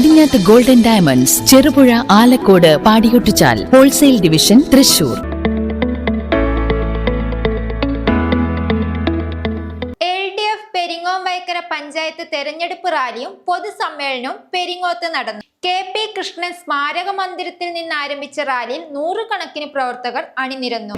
കടിഞ്ഞാത്ത് golden diamonds Cherupuzha Alakode Padiyottuchal wholesale division Thrissur L D F Peringome Vaikkara panchayat തെരഞ്ഞെടുപ്പ് റാലിയും പൊതുസമ്മേളനവും പെരിങ്ങോത്ത് നടന്നു. K P Krishnan സ്മാരക മന്ദിരത്തിൽ നിന്ന് ആരംഭിച്ച റാലിയിൽ നൂറുകണക്കിന് പ്രവർത്തകർ അണിനിരന്നു.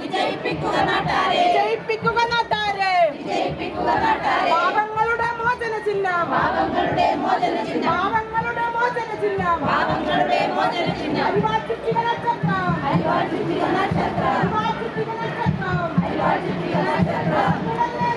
വിജയിപ്പിക്കുക നാട്ടാരെ. വിജയിപ്പിക്കുക നാട്ടാരെ. പാവങ്ങളുടെ മോചന ചിഹ്നം. പാവങ്ങളുടെ മോചന ചിഹ്നം. അരിവാൾ ജീവന ചക്രം അരിവാൾ ജീവന ചക്രം ഉടനെ ജീവന ഉടനെ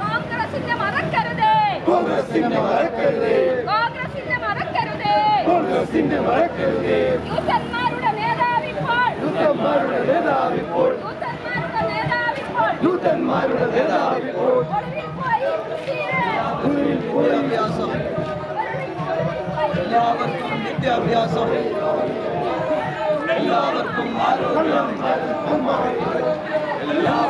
കോൺഗ്രസിന്റെ മറക്കരുതേ. കോൺഗ്രസിന്റെ മറക്കരുതേ. യൂത്തന്മാരുടെ നേതാവിപ്പോൾ യൂത്തന്മാരുടെ നേതാവിപ്പോൾ ഒളിവിൽ പോയി കുട്ടീരെ. ഒളിവിൽ പോയി എല്ലാവർക്കും വിദ്യാഭ്യാസം. എല്ലാവർക്കും ആരോഗ്യം. എല്ലാവർക്കും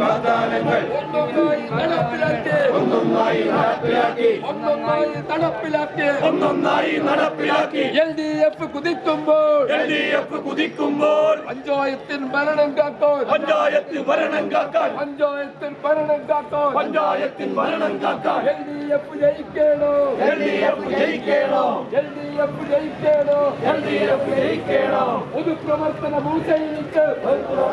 വാഗ്ദാനങ്ങൾ. ഒന്നൊന്നായി നടപ്പിലാക്കി. ഒന്നൊന്നായി നടപ്പിലാക്കി. ഒന്നൊന്നായി നടപ്പിലാക്കി എൽ ഡി എഫ് കുതിക്കുമ്പോൾ. എൽ ഡി എഫ് കുതിക്കുമ്പോൾ പഞ്ചായത്തിൽ ഭരണം കാക്കാൻ. പഞ്ചായത്ത് ഭരണം കാക്കാൻ പഞ്ചായത്തിൽ ഭരണം കാക്കാൻ. പഞ്ചായത്തിൽ ഭരണം കാക്കാൻ എൽ ഡി എഫ് ജയിക്കണോ. എൽ ഡി എഫ് ജയിക്കണോ. എൽ ഡി എഫ് ജയിക്കണോ. എൽ ഡി എഫ് ജയിക്കണോ പൊതുപ്രവർത്തന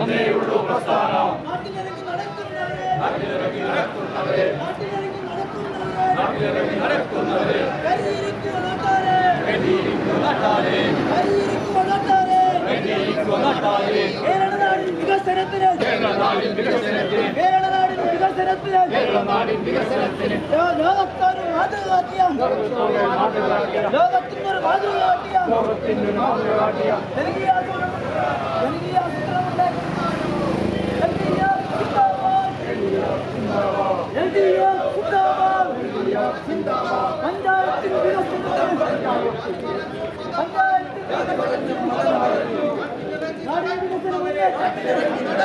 ഒന്നേയുള്ളൂ പ്രസ്ഥാനം നാട്ടിലിറങ്ങി നടക്കുന്നവരെ നാട്ടിലിറങ്ങി നടക്കുന്നവരെ വികസനത്തിന് ലോകത്തൊരു മാതൃകാട്ടിയ ലോകത്തിനൊരു മാതൃകാട്ടിയ ലോകത്തിന് മാതൃകാട്ടിയ ജനകീയ ആസൂത്രണം ജനകീയ ആസൂത്രണം പഞ്ചായത്തിൽ വികസനത്തിന് പഞ്ചായത്തിൽ നാടിൻ വികസനത്തിന്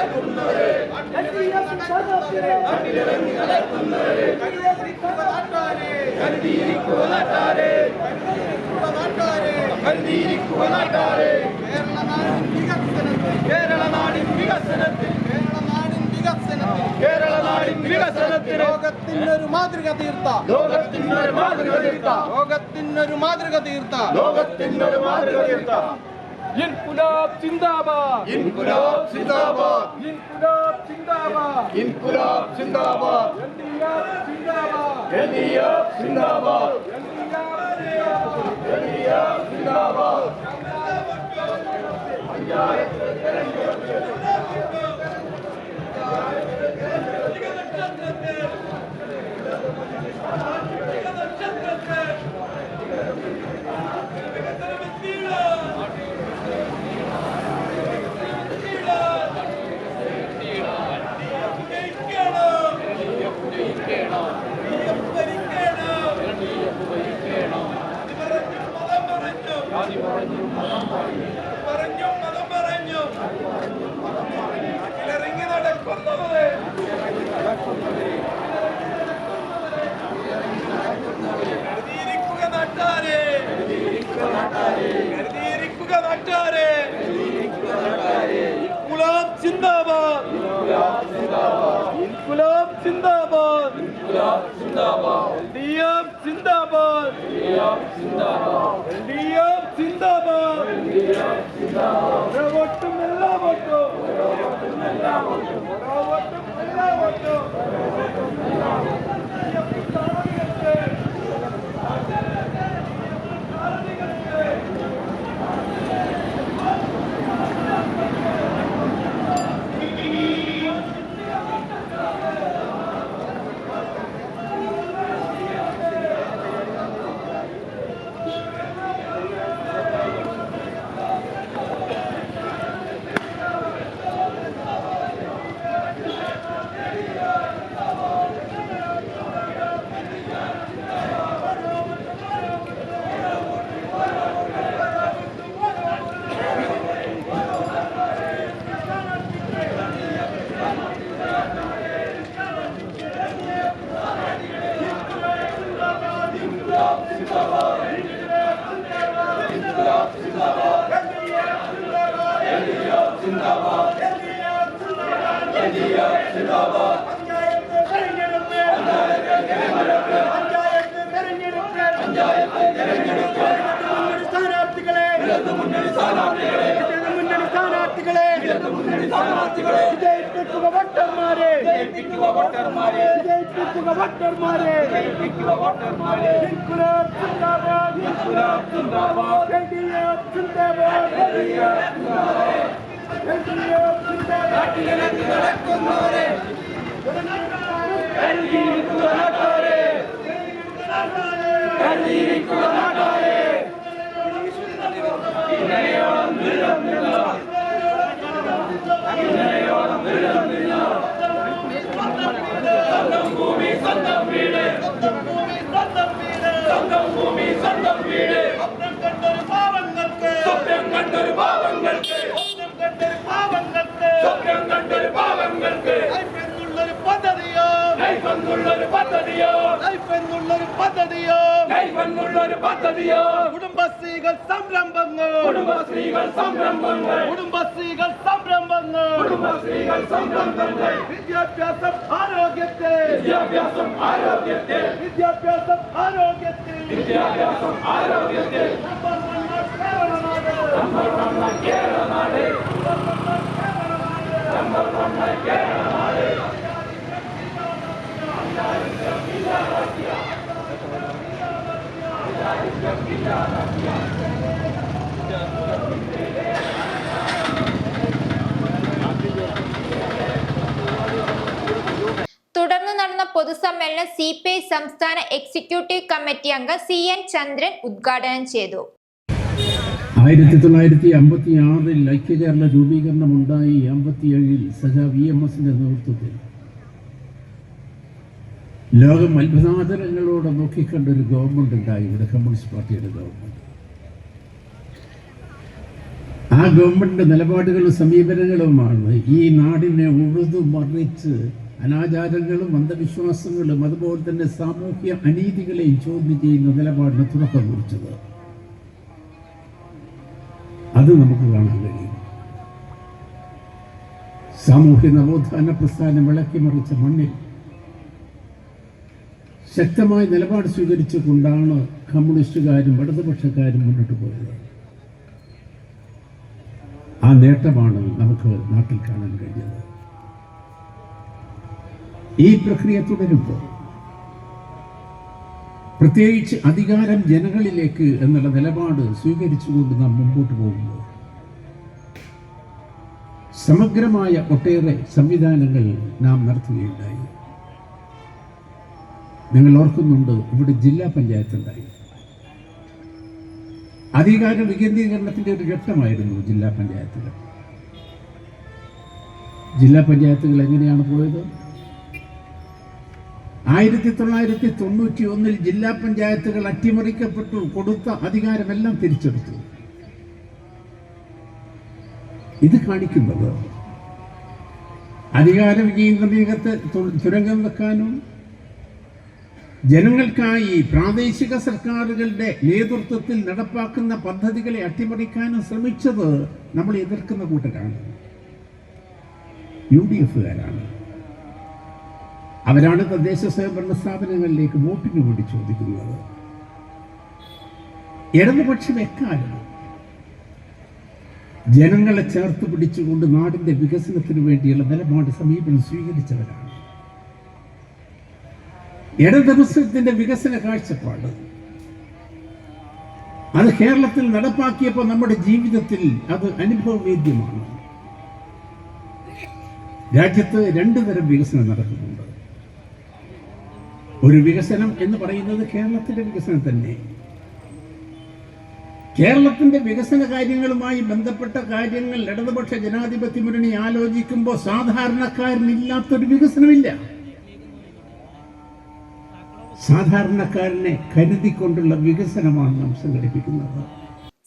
നാട്ടാരെ കേരളനാടിൻ വികസനത്തിൽ കേരളനാടിൻ വികസനത്തിന് ലോകത്തിനൊരു മാതൃക തീർത്ത ലോകത്തിനൊരു മാതൃക തീർത്ത. ലോകത്തിനൊരു മാതൃക തീർത്ത. ലോകത്തിനൊരു മാതൃക തീർത്ത. ഇൻകുലാബ് സിന്ദാബാദ്. ഇൻകുലാബ് സിന്ദാബാദ്. ഇൻകുലാബ് സിന്ദാബാദ്. ഇൻകുലാബ് സിന്ദാബാദ്. എൽഡിഎഫ് സിന്ദാബാദ്. എൽഡിഎഫ് സിന്ദാബാദ്. എൽഡിഎഫ് സിന്ദാബാദ്. എൽഡിഎഫ് സിന്ദാബാദ്. നാട്ടാരെ ഇൻകുലാബ് സിന്ദാബാദ്. ഇൻകുലാബ് സിന്ദാബാദ്. എൽഡിഎഫ് സിന്ദാബാദ്. എൽഡിഎഫ് സിന്ദാബാദ്. വോട്ടും എല്ലാ വോട്ടും. ഓരോ വോട്ടും എല്ലാ വോട്ടും. സ്ഥാനാർത്ഥികളെ മുന്നണി സ്ഥാനാർത്ഥികളെ വിജയിപ്പിക്കുക വോട്ടർമാരെ വിജയിപ്പിക്കുക വോട്ടർമാരെ വിജയിപ്പിക്കുക വോട്ടർമാരെ വിജയിപ്പിക്കുക വോട്ടർമാരെ ഇൻകുലാബ് സിന്ദാബാദ് ഇൻകുലാബ് സിന്ദാബാദ് എൽഡിഎഫ് സിന്ദാബാദ് എൽഡിഎഫ് സിന്ദാബാദ് എൽഡിഎഫ് സിന്ദാബാദ് നടക്കുന്നവരെ சொந்தம் வீடு. சொந்தம் பூமி சொந்தம் வீடு. சொந்தம் பூமி சொந்தம் வீடு சொந்தம் கண்டொரு பாவங்களுக்கு. சொந்தம் கண்டொரு பாவங்களுக்கு. சொந்தம் கண்டொரு பாவங்களுக்கு சொந்தம் கண்டொரு பாவங்களுக்கு கைப்பெண்ணுள்ளொரு பதவியோ கைப்பெண்ணுள்ளொரு பதவியோ கைப்பெண்ணுள்ளொரு பதவியோ கைப்பெண்ணுள்ளொரு பதவியோ കുടുംബശ്രീകൾ സംരംഭങ്ങൾ. കുടുംബശ്രീകൾ സംരംഭങ്ങൾ. കുടുംബശ്രീകൾ സംരംഭങ്ങൾ. കുടുംബശ്രീകൾ സംരംഭങ്ങൾ. വിദ്യാഭ്യാസം ആരോഗ്യത്തെ. വിദ്യാഭ്യാസം ആരോഗ്യത്തെ. വിദ്യാഭ്യാസം ആരോഗ്യത്തെ. വിദ്യാഭ്യാസം ആരോഗ്യത്തെ. നമ്പർ വൺ കേരളനാട്. നമ്പർ വൺ കേരളനാട് തുടർന്ന് നടന്ന പൊതുസമ്മേളനം സി പി ഐ സംസ്ഥാന എക്സിക്യൂട്ടീവ് കമ്മിറ്റി അംഗം സി എൻ ചന്ദ്രൻ ഉദ്ഘാടനം ചെയ്തു. ആയിരത്തി തൊള്ളായിരത്തി അമ്പത്തി ആറിൽ ഐക്യകേരള രൂപീകരണം ഉണ്ടായി അമ്പത്തിയേഴിൽ സജ വി എം എസിന്റെ നേതൃത്വത്തിൽ. ലോകം അത്ഭുതാതരങ്ങളോടെ നോക്കിക്കണ്ട ഒരു ഗവൺമെന്റ് ഉണ്ടായി ഇവിടെ കമ്മ്യൂണിസ്റ്റ് പാർട്ടിയുടെ ഗവൺമെന്റ് ആ ഗവൺമെന്റിന്റെ നിലപാടുകളും സമീപനങ്ങളുമാണ് ഈ നാടിനെ ഉഴുതു മറിച്ച് അനാചാരങ്ങളും അന്ധവിശ്വാസങ്ങളും അതുപോലെ തന്നെ സാമൂഹ്യ അനീതികളെയും ചോദ്യം ചെയ്യുന്ന നിലപാടിന് തുടക്കം കുറിച്ചത്. അത് നമുക്ക് കാണാൻ കഴിയും. സാമൂഹ്യ നവോത്ഥാന പ്രസ്ഥാനം വിളക്കി മറിച്ച മണ്ണിൽ ശക്തമായ നിലപാട് സ്വീകരിച്ചുകൊണ്ടാണ് കമ്മ്യൂണിസ്റ്റുകാരും ഇടതുപക്ഷക്കാരും മുന്നോട്ട് പോയത്. ആ നേട്ടമാണ് നമുക്ക് നാട്ടിൽ കാണാൻ കഴിഞ്ഞത്. ഈ പ്രക്രിയ തുടരുമ്പോൾ പ്രത്യേകിച്ച് അധികാരം ജനങ്ങളിലേക്ക് എന്നുള്ള നിലപാട് സ്വീകരിച്ചുകൊണ്ട് നാം മുമ്പോട്ട് പോകുമ്പോൾ സമഗ്രമായ ഒട്ടേറെ സംവിധാനങ്ങൾ നാം നടത്തുകയുണ്ടായി. നിങ്ങൾ ഓർക്കുന്നുണ്ട് ഇവിടെ ജില്ലാ പഞ്ചായത്ത് ഉണ്ടായി. അധികാര വികേന്ദ്രീകരണത്തിന്റെ ഒരു ഘട്ടമായിരുന്നു ജില്ലാ പഞ്ചായത്തുകൾ. ജില്ലാ പഞ്ചായത്തുകൾ എങ്ങനെയാണ് പോയത്? ആയിരത്തി തൊള്ളായിരത്തി തൊണ്ണൂറ്റി ഒന്നിൽ ജില്ലാ പഞ്ചായത്തുകൾ അട്ടിമറിക്കപ്പെട്ടു. കൊടുത്ത അധികാരമെല്ലാം തിരിച്ചെടുത്തു. ഇത് കാണിക്കുന്നത് അധികാര വികേന്ദ്രീകത്തെ തുരങ്കം വെക്കാനും ജനങ്ങൾക്കായി പ്രാദേശിക സർക്കാരുകളുടെ നേതൃത്വത്തിൽ നടപ്പാക്കുന്ന പദ്ധതികളെ അട്ടിമറിക്കാനും ശ്രമിച്ചത് നമ്മൾ എതിർക്കുന്ന കൂട്ടരാണ്. യു ഡി എഫുകാരാണ്. അവരാണ് തദ്ദേശ സ്വയംഭരണ സ്ഥാപനങ്ങളിലേക്ക് വോട്ടിന് വേണ്ടി ചോദിക്കുന്നത്. ഇടതുപക്ഷം എക്കാലം ജനങ്ങളെ ചേർത്ത് പിടിച്ചുകൊണ്ട് നാടിന്റെ വികസനത്തിന് വേണ്ടിയുള്ള നിലപാട് സമീപനം സ്വീകരിച്ചവരാണ്. ഇടതുപക്ഷത്തിന്റെ വികസന കാഴ്ചപ്പാട്. അത് കേരളത്തിൽ നടപ്പാക്കിയപ്പോൾ നമ്മുടെ ജീവിതത്തിൽ അത് അനുഭവവേദ്യമാണ്. രാജ്യത്ത് രണ്ടു തരം വികസനം നടക്കുന്നുണ്ട്. ഒരു വികസനം എന്ന് പറയുന്നത് കേരളത്തിന്റെ വികസനം തന്നെ. കേരളത്തിന്റെ വികസന കാര്യങ്ങളുമായി ബന്ധപ്പെട്ട കാര്യങ്ങൾ ഇടതുപക്ഷ ജനാധിപത്യ മുന്നണി ആലോചിക്കുമ്പോൾ സാധാരണക്കാരനില്ലാത്തൊരു വികസനമില്ല. സാധാരണക്കാരനെ കരുതിക്കൊണ്ടുള്ള വികസനമാണ് നാം സംഘടിപ്പിക്കുന്നത്.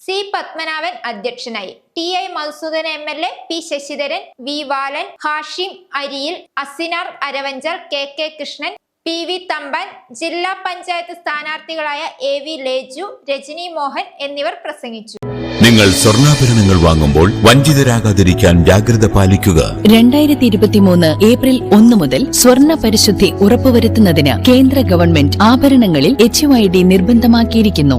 സി പത്മനാഭൻ അധ്യക്ഷനായി. T I Madhusudan M L A P Sasidharan V Balan Hashim Ariyil Asinar Aravanchar K K Krishnan P V Thampan ജില്ലാ പഞ്ചായത്ത് സ്ഥാനാർത്ഥികളായ എ വി ലേജു രജനി മോഹൻ എന്നിവർ പ്രസംഗിച്ചു. നിങ്ങൾ സ്വർണാഭരണങ്ങൾ വാങ്ങുമ്പോൾ വഞ്ചിതരാകാതിരിക്കാൻ ജാഗ്രത പാലിക്കുക. രണ്ടായിരത്തി ഇരുപത്തിമൂന്ന് ഏപ്രിൽ ഒന്ന് മുതൽ സ്വർണ പരിശുദ്ധി ഉറപ്പുവരുത്തുന്നതിന് കേന്ദ്ര ഗവൺമെന്റ് ആഭരണങ്ങളിൽ എച്ച് ഐ ഡി നിർബന്ധമാക്കിയിരിക്കുന്നു.